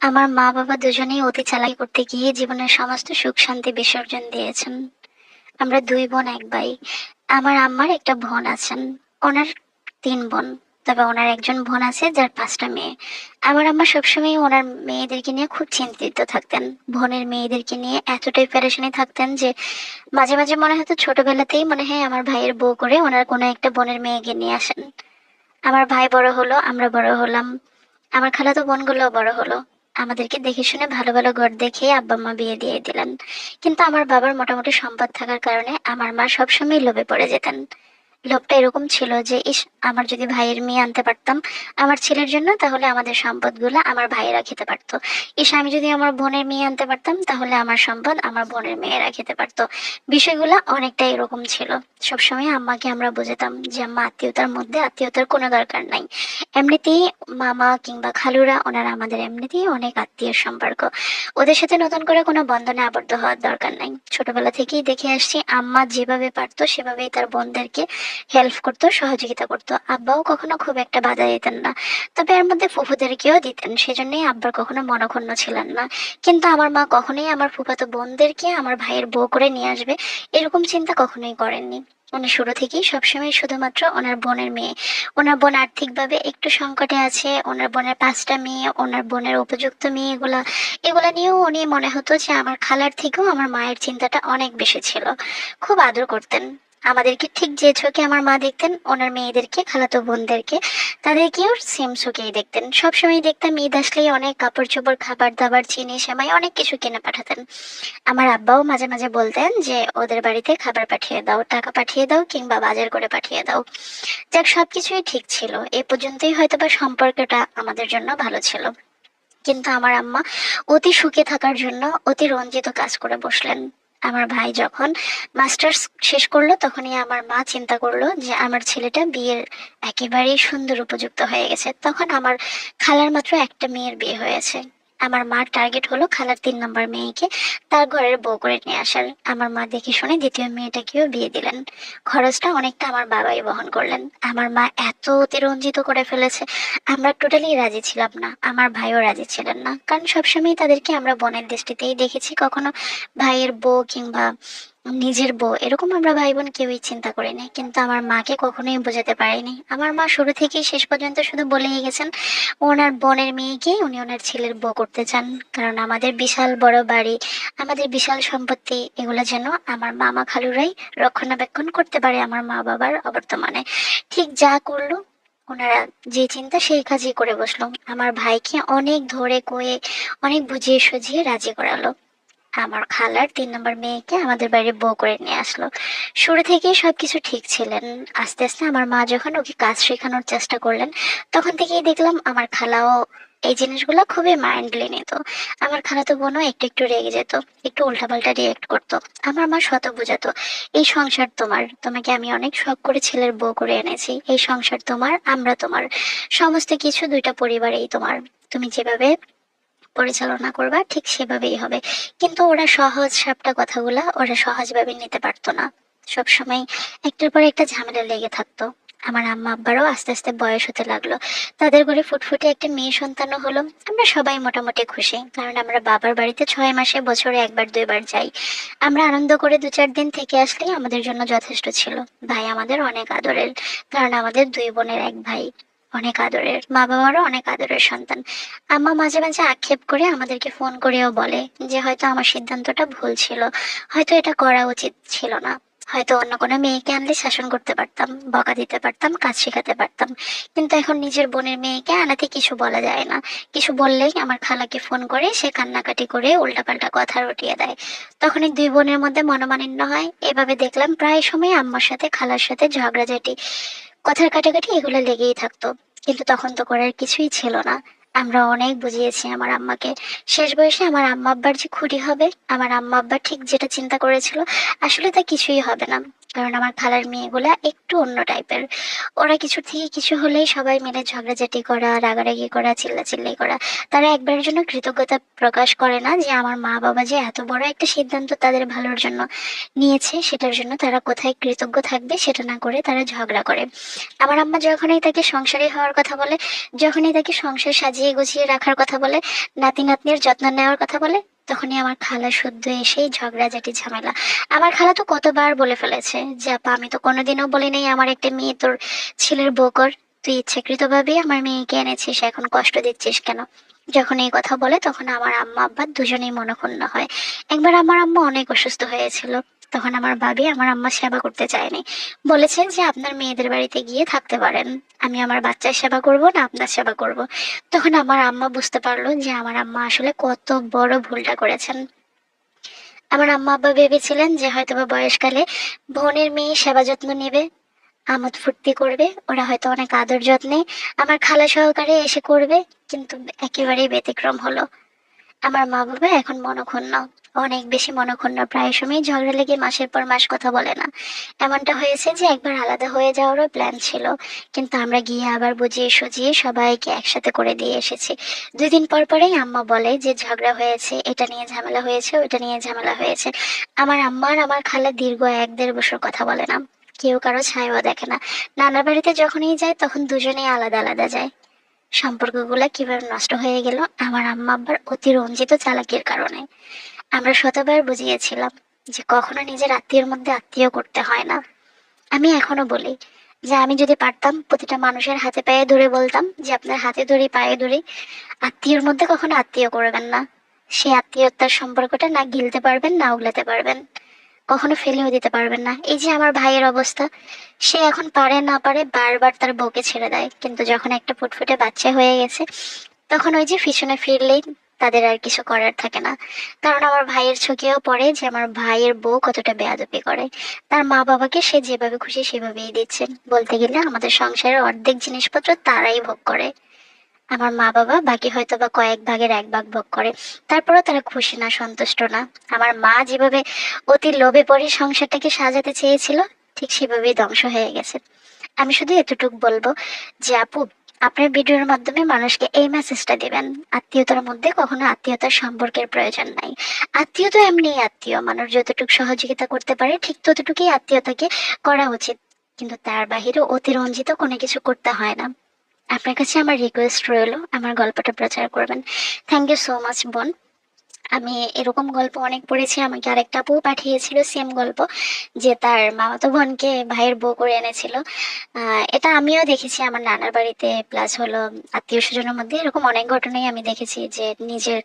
আমার মা বাবা দুজনেই অতি চালাকি করতে গিয়ে জীবনের সমস্ত সুখ, শান্তি, বিসর্জন দিয়েছেন। আমরা দুই বোন, এক ভাই। আমার আম্মার একটা বোন আছেন। ওনার তিন বোন, তবে ওনার একজন বোন আছে যার পাঁচটা মেয়ে। আমার আম্মা সবসময় ওনার মেয়েদেরকে নিয়ে খুব চিন্তিত থাকতেন। বোনের মেয়েদেরকে নিয়ে এতটাই প্যারেশানি থাকতেন যে মাঝে মাঝে মনে হতো ছোটবেলাতেই মনে হয় আমার ভাইয়ের বউ করে ওনার কোনো একটা বোনের মেয়েকে নিয়ে আসেন। আমার ভাই বড় হলো, আমরা বড় হলাম। আমার খালাতো বোনগুলো বড় হলো। আমাদেরকে দেখে শুনে ভালো ভালো ঘর দেখে আব্বা মা বিয়ে দিয়ে দিলেন। কিন্তু আমার বাবার মোটামুটি সম্পদ থাকার কারণে আমার মা সবসময় লোভে পড়ে যেতেন। লোভটা এরকম ছিল যে, ইস, আমার যদি ভাইয়ের মেয়ে আনতে পারতাম আমার ছেলের জন্য, তাহলে আমাদের সম্পদগুলো আমার ভাইয়েরা খেতে পারতো। ইস, আমি যদি আমার বোনের মেয়ে আনতে পারতাম, তাহলে আমার সম্পদ আমার বোনের মেয়েরা খেতে পারতো। বিষয়গুলো অনেকটা এরকম ছিল। সবসময় আম্মাকে আমরা বুঝাতাম যে, আম্মা, আত্মীয়তার মধ্যে আত্মীয়তার কোনো দরকার নাই। এমনিতেই মামা কিংবা খালুরা, ওনারা আমাদের এমনিতেই অনেক আত্মীয় সম্পর্ক। ওদের সাথে নতুন করে কোনো বন্ধনে আবদ্ধ হওয়ার দরকার নাই। ছোটবেলা থেকেই দেখে আসছি, আম্মা যেভাবে পারতো, সেভাবেই তার বোনদেরকে হেল্প করতো, সহযোগিতা করতো। আব্বাও কখনো খুব একটা বাধা দিতেন না। তবে এর মধ্যে ফুফুদেরকেও দিতেন, সেজন্যই আব্বার কখনো মনক্ষুণ্ণ ছিলেন না। কিন্তু আমার মা কখনোই আমার ফুফাতো বোনদেরকে আমার ভাইয়ের বউ করে নিয়ে আসবে এরকম চিন্তা কখনোই করেননি। উনি শুরু থেকেই সবসময় শুধুমাত্র ওনার বোনের মেয়ে। ওনার বোন আর্থিকভাবে একটু সংকটে আছে, ওনার বোনের পাঁচটা মেয়ে, ওনার বোনের উপযুক্ত মেয়ে এগুলা এগুলা নিয়েও উনি মনে হতো যে আমার খালার থেকেও আমার মায়ের চিন্তাটা অনেক বেশি ছিল। খুব আদর করতেন। আমাদেরকে ঠিক যে চোখে আমার মা দেখতেন, ওনার মেয়েদেরকে, খালাতো বোনদেরকে, তাদেরকেও সেম চোখেই দেখতেন। সবসময় দেখতাম, ঈদ আসলেই অনেক কাপড় চোপড় খাবার দাবার চিনি, সেমাই, অনেক কিছু কিনে পাঠাতেন। আমার আব্বাও মাঝে মাঝে বলতেন যে, ওদের বাড়িতে খাবার পাঠিয়ে দাও, টাকা পাঠিয়ে দাও কিংবা বাজার করে পাঠিয়ে দাও। যাক, সবকিছুই ঠিক ছিল। এ পর্যন্তই হয়তো বা সম্পর্কটা আমাদের জন্য ভালো ছিল। কিন্তু আমার আম্মা অতি সুখে থাকার জন্য অতি রঞ্জিত কাজ করে বসলেন। আমার ভাই যখন মাস্টার্স শেষ করল, তখনই আমার মা চিন্তা করল যে আমার ছেলেটা বিয়ের একেবারেই সুন্দর উপযুক্ত হয়ে গেছে। তখন আমার খালার মাত্র একটা মেয়ের বিয়ে হয়েছে। আমার মার টার্গেট হলো খালার তিন নম্বর মেয়েকে তার ঘরের বউ করে নিয়ে আসার। আমার মা দেখে শুনে দ্বিতীয় মেয়েটাকেও বিয়ে দিলেন। খরচটা অনেকটা আমার বাবাই বহন করলেন। আমার মা এত অতিরঞ্জিত করে ফেলেছে। আমরা টোটালি রাজি ছিলাম না। আমার ভাইও রাজি ছিলেন না। কারণ সবসময় তাদেরকে আমরা বোনের দৃষ্টিতেই দেখেছি। কখনো ভাইয়ের বউ কিংবা নিজের বউ, এরকম আমরা ভাই বোন কেউই চিন্তা করিনি কিন্তু আমার মাকে কখনোই বোঝাতে পারিনি। আমার মা শুরু থেকেই শেষ পর্যন্ত শুধু বলেই গেছেন, ওনার বোনের মেয়েকে উনি ওনার ছেলের বউ করতে চান। কারণ আমাদের বিশাল বড় বাড়ি, আমাদের বিশাল সম্পত্তি, এগুলো যেন আমার মামা খালুরাই রক্ষণাবেক্ষণ করতে পারে আমার মা বাবার অবর্তমানে। ঠিক যা করল, ওনারা যে চিন্তা সেই কাজই করে বসল। আমার ভাইকে অনেক ধরে কয়ে, অনেক বুঝিয়ে সুঝিয়ে রাজি করালো। আমার খালার তিন নম্বর মেয়েকে আমাদের বাড়ির বউ করে নিয়ে আসলো। শুরু থেকেই সবকিছু ঠিক ছিলেন। আস্তে আস্তে আমার মা যখন ওকে কাজ শেখানোর চেষ্টা করলেন, তখন থেকেই দেখলাম আমার খালাও এই জিনিসগুলো খুবই মাইন্ডলি নিত। আমার খালাতো বোনও একটু একটু রেগে যেত, একটু উল্টাপাল্টা রিয়েক্ট করতো। আমার মা শত বোঝাতো, এই সংসার তোমার, তোমাকে আমি অনেক শখ করে ছেলের বউ করে এনেছি, এই সংসার তোমার, আমরা তোমার। সমস্ত কিছু দুইটা পরিবারেই তোমার। তুমি যেভাবে পরিচালনা করবা, ঠিক সেভাবেই হবে। কিন্তু ওরা সহজ সাপটা কথাগুলা ওরা সহজভাবে নিতে পারতো না। সবসময় একটার পর একটা ঝামেলা লেগে থাকতো। আমার আম্মা আব্বারও আস্তে আস্তে বয়স হতে লাগল। তাদের ঘরে ফুটফুটে একটা মেয়ে সন্তানও হলো। আমরা সবাই মোটামুটি খুশি, কারণ আমরা বাবার বাড়িতে ছয় মাসে বছরে একবার, দুইবার যাই। আমরা আনন্দ করে দু চার দিন থেকে আসলেই আমাদের জন্য যথেষ্ট ছিল। ভাই আমাদের অনেক আদরের, কারণ আমাদের দুই বোনের এক ভাই। অনেক আদরের মা বাবারও অনেক আদরের সন্তান। আম্মা মাঝে মাঝে আক্ষেপ করে আমাদেরকে ফোন করেও বলে যে, হয়তো আমার সিদ্ধান্তটা ভুল ছিল। হয়তো এটা করা উচিত ছিল না। হয়তো অন্য কোনো মেয়েকে আনলে শাসন করতে পারতাম, বকা দিতে পারতাম, কাজ শেখাতে পারতাম। কিন্তু এখন নিজের বোনের মেয়েকে আনাতে কিছু বলা যায় না। কিছু বললেই আমার খালাকে ফোন করে, সে কান্নাকাটি করে উল্টাপাল্টা কথা রটিয়ে দেয়। তখনই দুই বোনের মধ্যে মনোমালিন্য হয়। এভাবে দেখলাম প্রায় সময় আম্মার সাথে, খালার সাথে ঝগড়াঝাটি। কথার কাটাকাটি এগুলো লেগেই থাকতো। কিন্তু তখন তো করার কিছুই ছিল না। আমরা অনেক বুঝিয়েছি আমার আম্মাকে। শেষ বয়সে আমার আম্মা আব্বার যে খুঁটি হবে, আমার আম্মা আব্বা ঠিক যেটা চিন্তা করেছিল, আসলে তা কিছুই হবে না। কারণ আমার খালার মেয়েগুলা একটু অন্য টাইপের। ওরা কিছু থেকে কিছু হলেই সবাই মিলে ঝগড়াঝাটি করা, রাগারাগি করা, চিল্লাচিল্লি করা। তারা একবারের জন্য কৃতজ্ঞতা প্রকাশ করে না যে আমার মা বাবা যে এত বড় একটা সিদ্ধান্ত তাদের ভালোর জন্য নিয়েছে, সেটার জন্য তারা কোথায় কৃতজ্ঞ থাকবে সেটা না করে তারা ঝগড়া করে। আমার আম্মা যখনই তাকে সংসারী হওয়ার কথা বলে, যখনই তাকে সংসার সাজিয়ে গুছিয়ে রাখার কথা বলে নাতি নাতনির যত্ন নেওয়ার কথা বলে তখনই আমার খালা শুদ্ধ এসেই ঝগড়াঝাটি, ঝামেলা। আমার খালা তো কতবার বলে ফেলেছে যে, আপা, আমি তো কোনোদিনও বলি নাই আমার একটা মেয়ে তোর ছেলের বকর তুই ইচ্ছাকৃত ভাবে আমার মেয়েকে এনেছিস, এখন কষ্ট দিচ্ছিস কেন? যখন এই কথা বলে, তখন আমার আম্মা, আব্বা দুজনেই মনক্ষুণ্ণ হয়। একবার আমার আম্মা অনেক অসুস্থ হয়েছিল। তখন আমার ভাবি আমার আম্মা সেবা করতে চায়নি। বলেছেন যে আপনার মেয়েদের বাড়িতে গিয়ে থাকতে পারেন। আমি আমার বাচ্চার সেবা করব না আপনার সেবা করব। তখন আমার আম্মা বুঝতে পারল যে আমার আম্মা আসলে কত বড় ভুলটা করেছেন। আমার আম্মা আব্বা ভেবেছিলেন যে হয়তোবা বয়সকালে বোনের মেয়ে সেবা যত্ন নেবে, আমোদ ফুর্তি করবে, ওরা হয়তো অনেক আদর যত্নে, আমার খালা সহকারে এসে করবে, কিন্তু একেবারেই ব্যতিক্রম হলো। আমার মা বাবা এখন মনক্ষুণ্ণ। অনেক বেশি মনক্ষুণ্ণ। প্রায় সময় ঝগড়া লেগে মাসের পর মাস কথা বলে না। এমনটা হয়েছে যে একবার আলাদা হয়ে যাওয়ারও প্ল্যান ছিল। কিন্তু আমরা গিয়ে আবার বুঝিয়ে সুজিয়ে সবাইকে একসাথে করে দিয়ে এসেছি। দুই দিন পর পরেই আম্মা বলে যে ঝগড়া হয়েছে, এটা নিয়ে ঝামেলা হয়েছে, ওইটা নিয়ে ঝামেলা হয়েছে। আমার আম্মা আর আমার খালা দীর্ঘ এক দেড় বছর কথা বলে না। কেউ কারও ছায়াও দেখে না। নানা বাড়িতে যখনই যায় তখন দুজনেই আলাদা আলাদা যায়। সম্পর্কগুলো কীভাবে নষ্ট হয়ে গেল আমার আম্মা আব্বার অতি রঞ্জিত চালাকির কারণে। আমরা শতবার বুঝিয়েছিলাম যে কখনো নিজের আত্মীয়ের মধ্যে আত্মীয় করতে হয় না। আমি এখনও বলি যে আমি যদি পারতাম, প্রতিটা মানুষের হাতে পায়ে ধরে বলতাম যে আপনার হাতে ধরি, পায়ে ধরি আত্মীয়র মধ্যে কখনো আত্মীয় করবেন না। সেই আত্মীয়তার সম্পর্কটা না গিলতে পারবেন, না উগলাতে পারবেন। কখনো ফেলেও দিতে পারবেন না। এই যে আমার ভাইয়ের অবস্থা, সে এখন পারে না পারে বারবার তার বউকে ছেড়ে দেয়। কিন্তু যখন একটা ফুটফুটে বাচ্চা হয়ে গেছে, তখন ওই যে পিছনে ফিরলেই তাদের আর কিছু করার থাকে না। কারণ আমার ভাইয়ের চোখেও পড়ে যে আমার ভাইয়ের বউ কতটা বেয়াদপি করে। তার মা বাবাকে সে যেভাবে খুশি সেভাবেই দিচ্ছেন বলতে গেলে আমাদের সংসারের অর্ধেক জিনিসপত্র তারাই ভোগ করে। আমার মা বাবা বাকি হয়তো বা কয়েক ভাগের এক ভাগ ভোগ করে। তারপরেও তারা খুশি না, সন্তুষ্ট না। আমার মা যেভাবে অতি লোভে পড়ে সংসারটাকে সাজাতে চেয়েছিল, ঠিক সেভাবেই ধ্বংস হয়ে গেছে। আমি শুধু এতটুকু বলব যে, আপু, আপনার ভিডিওর মাধ্যমে মানুষকে এই মেসেজটা দিবেন। আত্মীয়তার মধ্যে কখনো আত্মীয়তার সম্পর্কের প্রয়োজন নাই। আত্মীয় তো এমনি আত্মীয়, মানুষ যতটুকু সহযোগিতা করতে পারে, ঠিক ততটুকুই আত্মীয়তাকে করা উচিত। কিন্তু তার বাহিরে অতিরঞ্জিত কোনো কিছু করতে হয় না। আপনার কাছে আমার রিকোয়েস্ট রইল আমার গল্পটা প্রচার করবেন। থ্যাংক ইউ সো মাচ বোন। আমি এরকম গল্প অনেক পড়েছি। আমাকে আরেকটা আপু পাঠিয়েছিল সেম গল্প, যে তার মামাতো বোনকে ভাইয়ের বউ করে এনেছিল। এটা আমিও দেখেছি। আমার নানার বাড়িতে প্লাস হলো আত্মীয় স্বজনের মধ্যে এরকম অনেক ঘটনাই আমি দেখেছি যে নিজের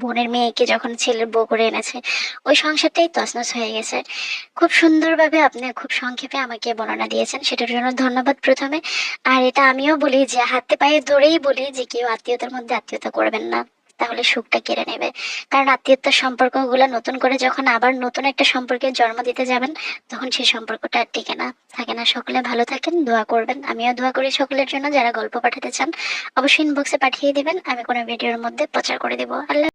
বোনের মেয়েকে যখন ছেলের বউ করে এনেছে, ওই সংসারটাই তছনছ হয়ে গেছে। খুব সুন্দরভাবে আপনি খুব সংক্ষেপে আমাকে বর্ণনা দিয়েছেন, সেটার জন্য ধন্যবাদ প্রথমে। আর এটা আমিও বলি যে হাতে পায়ে ধরেই বলি যে কেউ আত্মীয়তার মধ্যে আত্মীয়তা করবেন না। তাহলে সুখটা কেড়ে নেবে। কারণ আত্মীয়তার সম্পর্কগুলো নতুন করে যখন আবার নতুন একটা সম্পর্কে জন্ম দিতে যাবেন, তখন সেই সম্পর্কটা আর টিকে না। থাকে না? সকলে ভালো থাকেন, দোয়া করবেন। আমিও দোয়া করি সকলের জন্য। যারা গল্প পাঠাতে চান, অবশ্যই ইনবক্সে পাঠিয়ে দিবেন। আমি কোনো ভিডিওর মধ্যে প্রচার করে দেবো। আল্লাহ